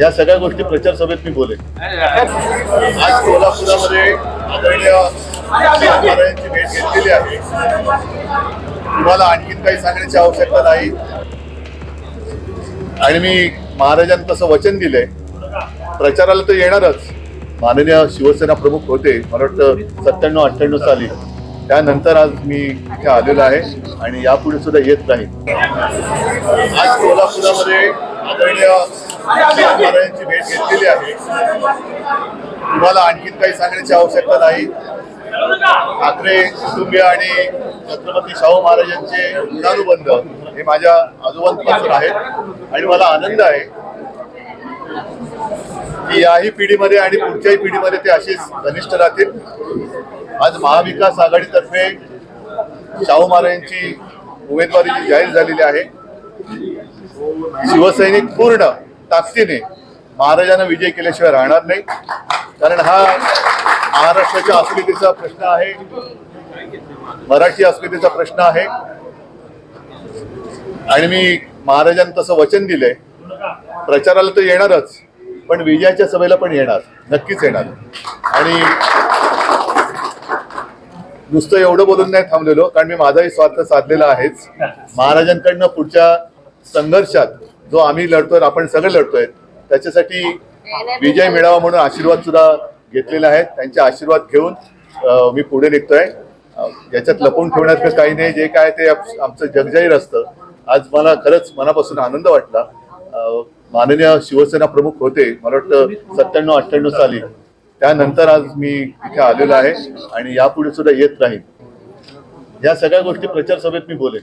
या सगळ्या गोष्टी प्रचार सभेत मी बोलेन. आज कोल्हापुरामध्ये आदरणीय महाराजांची भेट घेतलेली आहे. तुम्हाला आणखीन काही सांगण्याची आवश्यकता नाही. आणि मी महाराजांना तसं वचन दिलंय. प्रचाराला तर येणारच. माननीय शिवसेना प्रमुख होते मला वाटतं सत्त्याण्णव अठ्ठ्याण्णव साली. त्यानंतर आज मी इथे आलेलो आहे आणि यापुढे सुद्धा येत नाही आज कोल्हापुरामध्ये आदरणीय महाराजांची भेट घेतलेली आहे. तुम्हाला आणखीन काही सांगण्याची आवश्यकता नाही. ठाकरे कुटुंबीय आणि छत्रपती शाहू महाराजांचे ऋणानुबंध हे माझ्या आजोबांपासून आहेत आणि मला आनंद आहे की याही पिढीमध्ये आणि पुढच्याही पिढीमध्ये ते असेच घनिष्ठ राहतील. आज महाविकास आघाडीतर्फे शाहू महाराजांची उमेदवारी जाहीर झालेली आहे. शिवसैनिक पूर्ण ताकदीने महाराजांना विजय केल्याशिवाय राहणार नाही. कारण हा महाराष्ट्राच्या अस्मितेचा प्रश्न आहे. मराठी अस्मितेचा प्रश्न आहे. आणि मी महाराजांना तसं वचन दिलंय. प्रचाराला तर येणारच पण विजयाच्या सभेला पण येणार. नक्कीच येणार. आणि नुसतं एवढं बोलून नाही थांबलेलो कारण मी माझाही स्वार्थ साधलेला आहेच. महाराजांकडनं पुढच्या संघर्षात जो आम्ही लढतोय आपण सगळे लढतोय त्याच्यासाठी विजय मिळावा म्हणून आशीर्वाद सुद्धा घेतलेला आहे त्यांचे आशीर्वाद घेऊन मी पुढे निघतोय. याच्यात लपवून ठेवण्यात काही नाही. जे काय ते आमचं जगजाहीर असतं. आज मला खरंच मनापासून आनंद वाटला. माननीय शिवसेना प्रमुख होते मला वाटतं सत्त्याण्णव अठ्ठ्याण्णव साली. त्यानंतर आज मी इथे आलेलो आहे आणि यापुढे सुद्धा येत राहील. या सगळ्या गोष्टी प्रचार सभेत मी बोलेन.